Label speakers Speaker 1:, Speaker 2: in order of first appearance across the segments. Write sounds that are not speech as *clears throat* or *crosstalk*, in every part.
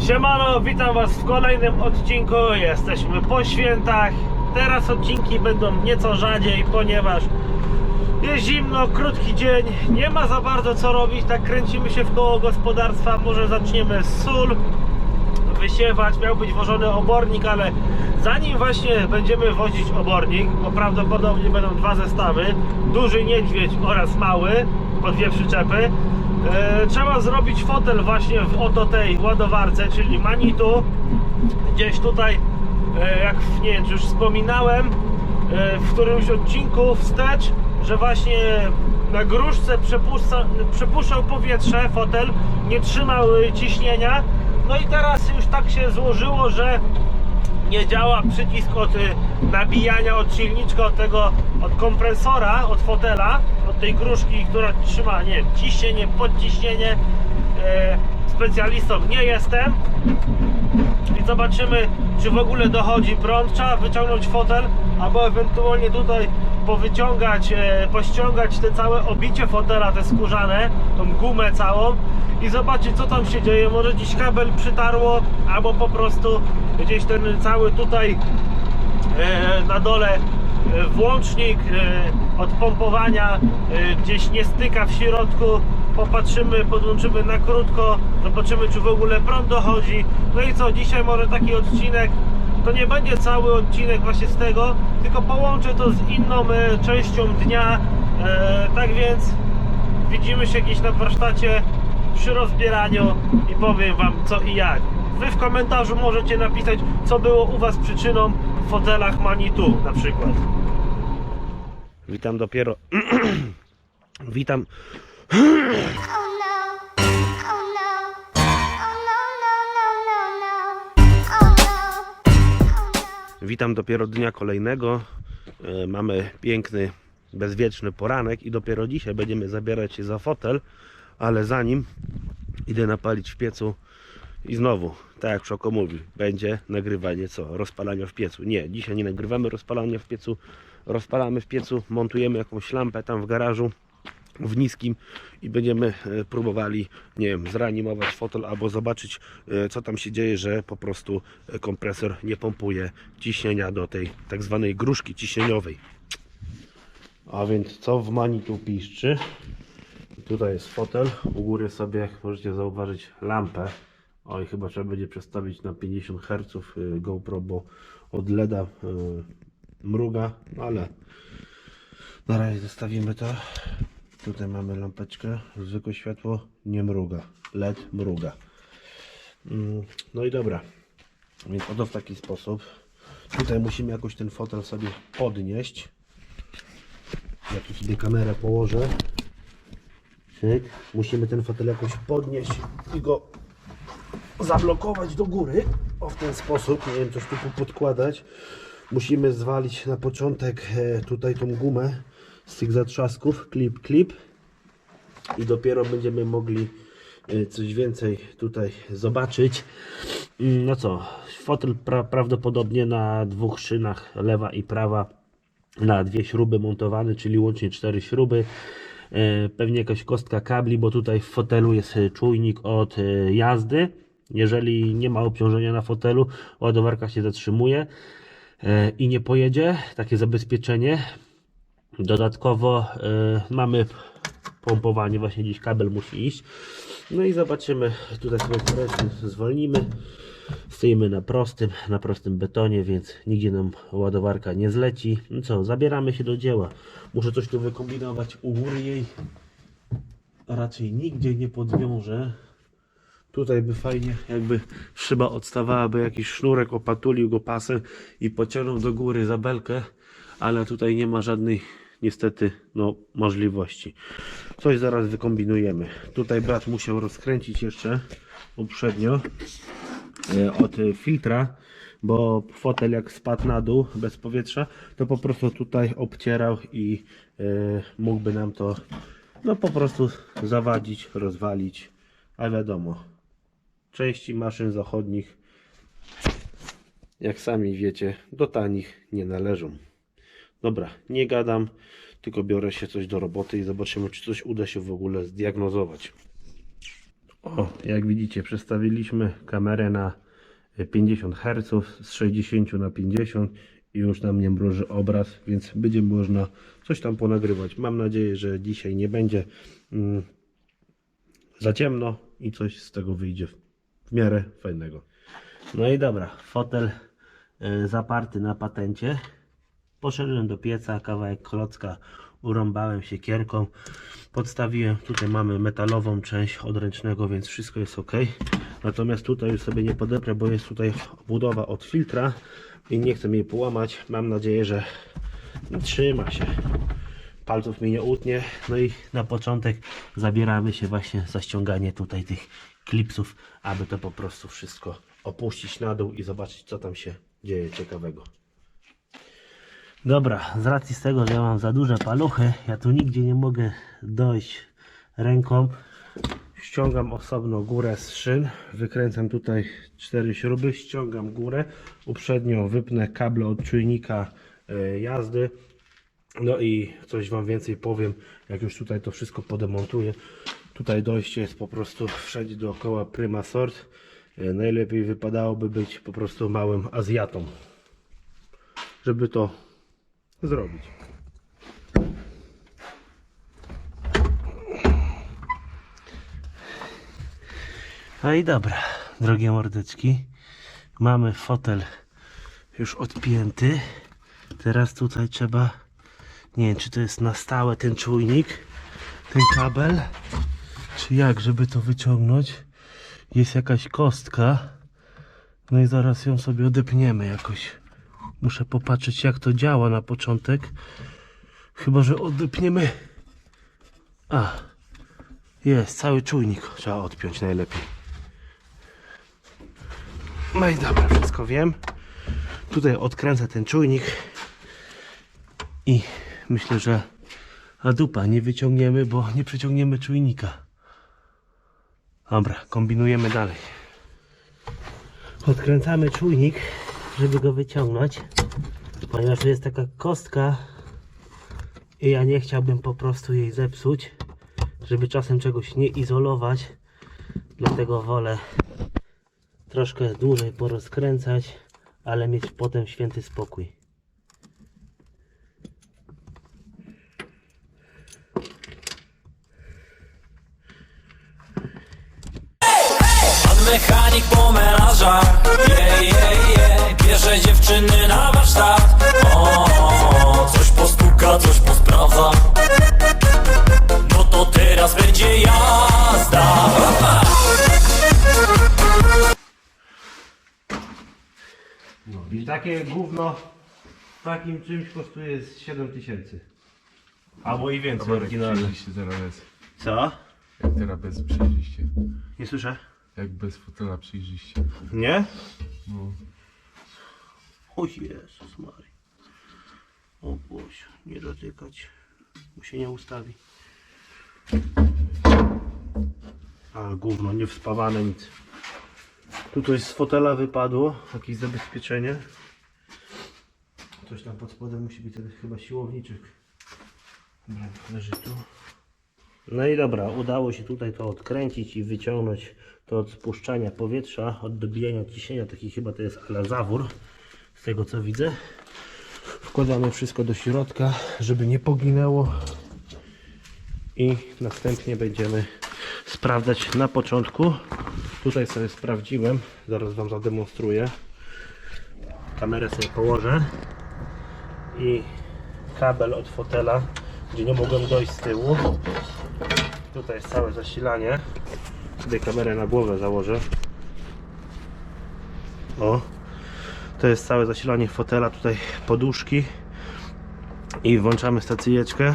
Speaker 1: Siemano, witam Was w kolejnym odcinku. Jesteśmy po świętach. Teraz odcinki będą nieco rzadziej, ponieważ jest zimno, krótki dzień, nie ma za bardzo co robić. Tak kręcimy się w koło gospodarstwa. Może zaczniemy z sól wysiewać. Miał być wożony obornik, ale zanim właśnie będziemy wozić obornik, bo prawdopodobnie będą dwa zestawy, duży niedźwiedź oraz mały, po dwie przyczepy, e, trzeba zrobić fotel właśnie w oto tej ładowarce, czyli Manitu. Gdzieś tutaj, e, jak nie wiem, już wspominałem, e, w którymś odcinku wstecz, że właśnie na gruszce przepuszcza, przepuszczał powietrze, fotel, nie trzymał ciśnienia. No i teraz już tak się złożyło, że nie działa przycisk od nabijania od silniczka, od tego, od kompresora, od fotela, tej gruszki, która trzyma, nie ciśnienie, podciśnienie. E, specjalistą nie jestem. I zobaczymy, czy w ogóle dochodzi prąd. Trzeba wyciągnąć fotel, albo ewentualnie tutaj powyciągać, e, pościągać te całe obicie fotela, te skórzane, tą gumę całą i zobaczyć, co tam się dzieje. Może gdzieś kabel przytarło, albo po prostu gdzieś ten cały tutaj e, na dole włącznik e, od pompowania e, gdzieś nie styka w środku. Popatrzymy, podłączymy na krótko zobaczymy czy w ogóle prąd dochodzi. No i co, dzisiaj może taki odcinek to nie będzie cały odcinek właśnie z tego tylko połączę to z inną e, częścią dnia. E, tak więc widzimy się gdzieś na warsztacie przy rozbieraniu i powiem wam co i jak. Wy w komentarzu możecie napisać co było u was przyczyną w fotelach Manitu na przykład. Witam dopiero *clears throat* Witam. Witam dopiero dnia kolejnego. E, Mamy piękny, bezwieczny poranek i dopiero dzisiaj będziemy zabierać się za fotel, ale zanim idę napalić w piecu i znowu, tak jak Szoko mówi, będzie nagrywanie co? Rozpalania w piecu. Nie, dzisiaj nie nagrywamy rozpalania w piecu, rozpalamy w piecu, montujemy jakąś lampę tam w garażu w niskim i będziemy e, próbowali, nie wiem, zreanimować fotel albo zobaczyć e, co tam się dzieje, że po prostu e, kompresor nie pompuje ciśnienia do tej tak zwanej gruszki ciśnieniowej. A więc co w mani tu piszczy? Tutaj jest fotel, u góry sobie jak możecie zauważyć lampę. Oj, chyba trzeba będzie przestawić na 50 Hz y, GoPro, bo od LEDa y, mruga, ale na razie zostawimy to. Tutaj mamy lampeczkę, zwykłe światło nie mruga, LED mruga. Mm, No i dobra, więc oto w taki sposób. Tutaj musimy jakoś ten fotel sobie podnieść. Ja tu sobie kamerę położę. Musimy ten fotel jakoś podnieść i go zablokować do góry. O w ten sposób, nie wiem coś tu podkładać. Musimy zwalić na początek e, tutaj tą gumę z tych zatrzasków, klip, klip i dopiero będziemy mogli e, coś więcej tutaj zobaczyć. Mm, No co, fotel pra prawdopodobnie na dwóch szynach, lewa i prawa, na dwie śruby montowany, czyli łącznie cztery śruby. E, Pewnie jakaś kostka kabli, bo tutaj w fotelu jest czujnik od jazdy. Jeżeli nie ma obciążenia na fotelu, ładowarka się zatrzymuje e, i nie pojedzie. Takie zabezpieczenie. Dodatkowo e, mamy pompowanie, właśnie gdzieś kabel musi iść. No i zobaczymy, tutaj sobie zwolnimy. Stoimy na prostym, na prostym betonie, więc nigdzie nam ładowarka nie zleci. No co, zabieramy się do dzieła. Muszę coś tu wykombinować u góry jej. Raczej nigdzie nie podwiążę. Tutaj by fajnie, jakby szyba odstawałaby jakiś sznurek, opatulił go pasem i pociągnął do góry zabelkę, ale tutaj nie ma żadnej niestety no, możliwości. Coś zaraz wykombinujemy. Tutaj brat musiał rozkręcić jeszcze poprzednio e, od filtra, bo fotel jak spadł na dół bez powietrza, to po prostu tutaj obcierał i e, mógłby nam to no po prostu zawadzić, rozwalić, a wiadomo, części maszyn zachodnich, jak sami wiecie, do tanich nie należą. Dobra, nie gadam, tylko biorę się coś do roboty i zobaczymy, czy coś uda się w ogóle zdiagnozować. O, jak widzicie, przestawiliśmy kamerę na 50 Hz z 60 na 50 i już nam nie mruży obraz, więc będzie można coś tam ponagrywać. Mam nadzieję, że dzisiaj nie będzie mm, za ciemno i coś z tego wyjdzie w, miarę fajnego. No i dobra, fotel y, zaparty na patencie. Poszedłem do pieca, kawałek klocka urąbałem siekierką. Podstawiłem, tutaj mamy metalową część odręcznego, więc wszystko jest ok. Natomiast tutaj już sobie nie podeprę, bo jest tutaj budowa od filtra i nie chcę jej połamać. Mam nadzieję, że trzyma się. Palców mi nie utnie. No i na początek zabieramy się właśnie za ściąganie tutaj tych klipsów, aby to po prostu wszystko opuścić na dół i zobaczyć co tam się dzieje ciekawego. Dobra, z racji z tego, że ja mam za duże paluchy, ja tu nigdzie nie mogę dojść ręką. Ściągam osobno górę z szyn, wykręcam tutaj cztery śruby, ściągam górę, uprzednio wypnę kable od czujnika e, jazdy. No i coś Wam więcej powiem, jak już tutaj to wszystko podemontuję. Tutaj dojście jest po prostu wszędzie dookoła prima sort. E, Najlepiej wypadałoby być po prostu małym Azjatą, żeby to zrobić. No i dobra, drogie mordeczki. Mamy fotel już odpięty. Teraz tutaj trzeba, nie wiem czy to jest na stałe ten czujnik, ten kabel, czy jak, żeby to wyciągnąć. Jest jakaś kostka. No i zaraz ją sobie odepniemy jakoś. Muszę popatrzeć jak to działa na początek. Chyba, że odepniemy. A, jest, cały czujnik trzeba odpiąć najlepiej. No i dobra, wszystko wiem. Tutaj odkręcę ten czujnik i myślę, że a dupa nie wyciągniemy, bo nie przeciągniemy czujnika. Dobra, kombinujemy dalej. Odkręcamy czujnik, żeby go wyciągnąć, ponieważ tu jest taka kostka i ja nie chciałbym po prostu jej zepsuć, żeby czasem czegoś nie izolować. Dlatego wolę troszkę dłużej porozkręcać, ale mieć potem święty spokój.
Speaker 2: Mechanik po menażach je, je, je. Bierze dziewczyny na warsztat o, o, o, Coś postuka, coś posprawdza No to teraz będzie jazda Pa, pa.
Speaker 1: No, i takie gówno takim czymś kosztuje z 7 tysięcy. Albo i więcej oryginalne.
Speaker 3: przejrzyście teraz jest.
Speaker 1: Co?
Speaker 3: Jak teraz bez przejrzyście.
Speaker 1: Nie słyszę.
Speaker 3: Jak bez fotela przejrzyście.
Speaker 1: Nie?
Speaker 3: No.
Speaker 1: O Jezus Mary. O Boże, nie dotykać. Mu się nie ustawi. A gówno, nie wspawane nic. Tutaj z fotela wypadło jakieś zabezpieczenie. Coś tam pod spodem musi być chyba siłowniczek. Dobra, leży tu. No i dobra, udało się tutaj to odkręcić i wyciągnąć to od spuszczania powietrza, od dobijania ciśnienia, taki chyba to jest ala zawór, z tego co widzę. Wkładamy wszystko do środka, żeby nie poginęło i następnie będziemy sprawdzać na początku. Tutaj sobie sprawdziłem, zaraz Wam zademonstruję. Kamerę sobie położę i kabel od fotela, gdzie nie mogłem dojść z tyłu. Tutaj jest całe zasilanie. Sobie kamerę na głowę założę. O, to jest całe zasilanie fotela, tutaj poduszki i włączamy stacyjeczkę.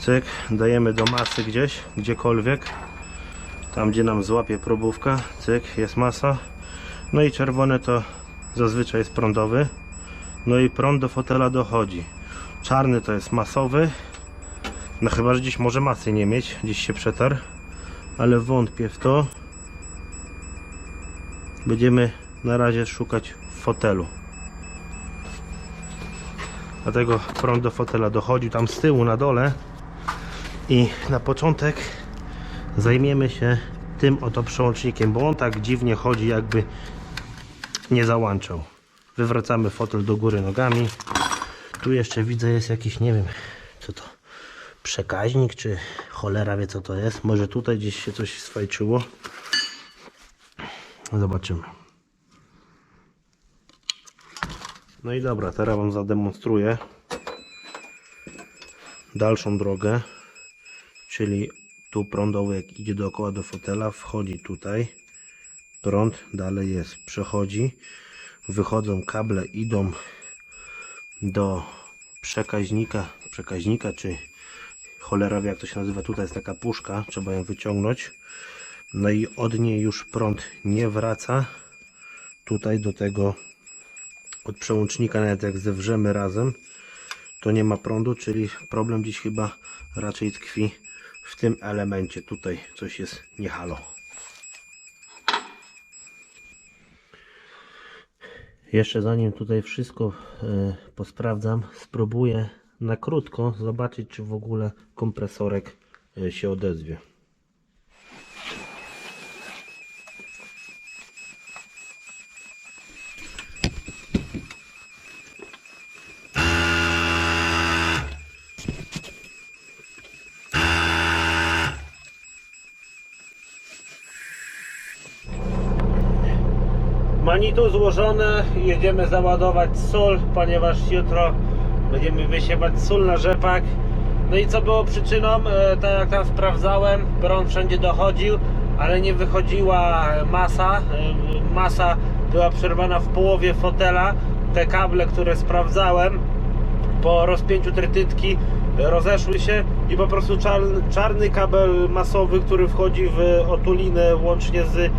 Speaker 1: Cyk, dajemy do masy gdzieś, gdziekolwiek. Tam gdzie nam złapie probówka, cyk, jest masa. No i czerwone to zazwyczaj jest prądowy. No i prąd do fotela dochodzi. Czarny to jest masowy. No chyba, że gdzieś może masy nie mieć, gdzieś się przetarł. Ale wątpię w to. Będziemy na razie szukać w fotelu. Dlatego prąd do fotela dochodzi tam z tyłu na dole. I na początek zajmiemy się tym oto przełącznikiem, bo on tak dziwnie chodzi, jakby nie załączał. Wywracamy fotel do góry nogami. Tu jeszcze widzę jest jakiś, nie wiem, co to, przekaźnik, czy cholera wie co to jest. Może tutaj gdzieś się coś swajczyło. Zobaczymy. No i dobra, teraz Wam zademonstruję dalszą drogę, czyli tu prądowy jak idzie dookoła do fotela, wchodzi tutaj, prąd dalej jest, przechodzi, wychodzą kable, idą do przekaźnika, przekaźnika czy cholera wie jak to się nazywa, tutaj jest taka puszka, trzeba ją wyciągnąć, no i od niej już prąd nie wraca, tutaj do tego od przełącznika, nawet jak zewrzemy razem, to nie ma prądu, czyli problem dziś chyba raczej tkwi w tym elemencie. Tutaj coś jest nie halo. Jeszcze zanim tutaj wszystko e, posprawdzam, spróbuję na krótko zobaczyć, czy w ogóle kompresorek e, się odezwie. Manitu złożone, jedziemy załadować sól, ponieważ jutro będziemy wysiewać sól na rzepak. No i co było przyczyną? E, tak jak tam sprawdzałem, prąd wszędzie dochodził, ale nie wychodziła masa. E, Masa była przerwana w połowie fotela. Te kable, które sprawdzałem, po rozpięciu trytytki rozeszły się i po prostu czarny, czarny kabel masowy, który wchodzi w otulinę łącznie z e,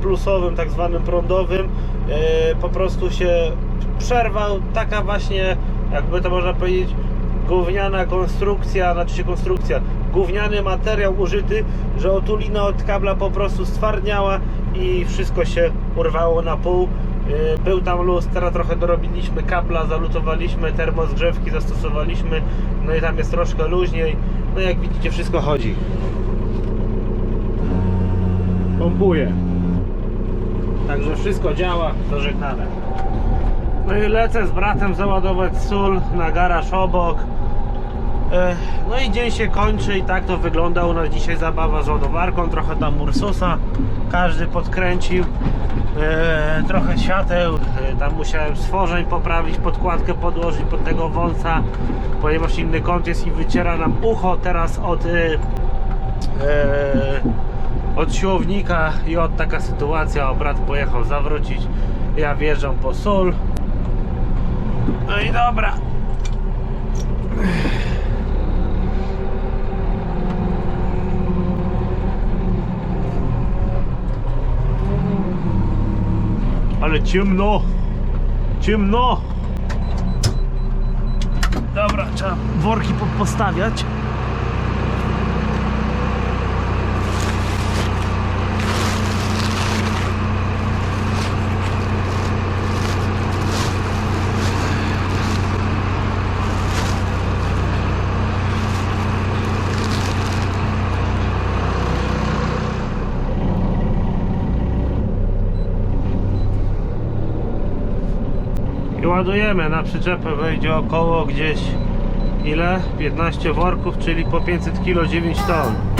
Speaker 1: plusowym, tak zwanym prądowym, e, po prostu się przerwał. Taka właśnie, jakby to można powiedzieć, gówniana konstrukcja, znaczy się konstrukcja, gówniany materiał użyty, że otulina od kabla po prostu stwardniała i wszystko się urwało na pół. Yy, Był tam luz, teraz trochę dorobiliśmy kabla, zalutowaliśmy, termozgrzewki zastosowaliśmy, no i tam jest troszkę luźniej. No jak widzicie wszystko chodzi. Pompuje. Także wszystko działa, dożegnane. No lecę z bratem załadować sól na garaż obok. E, No i dzień się kończy i tak to wygląda u nas dzisiaj zabawa z ładowarką, trochę tam Ursusa, każdy podkręcił, e, trochę świateł, e, tam musiałem stworzeń poprawić, podkładkę podłożyć pod tego wąsa, ponieważ inny kąt jest i wyciera nam ucho teraz od od siłownika i od taka sytuacja, o brat pojechał zawrócić, ja wjeżdżam po sól, no i dobra. Ale ciemno. Ciemno. Dobra, trzeba worki po- ładujemy. Na przyczepę wejdzie około gdzieś ile? 15 worków, czyli po 500 kg 9 ton.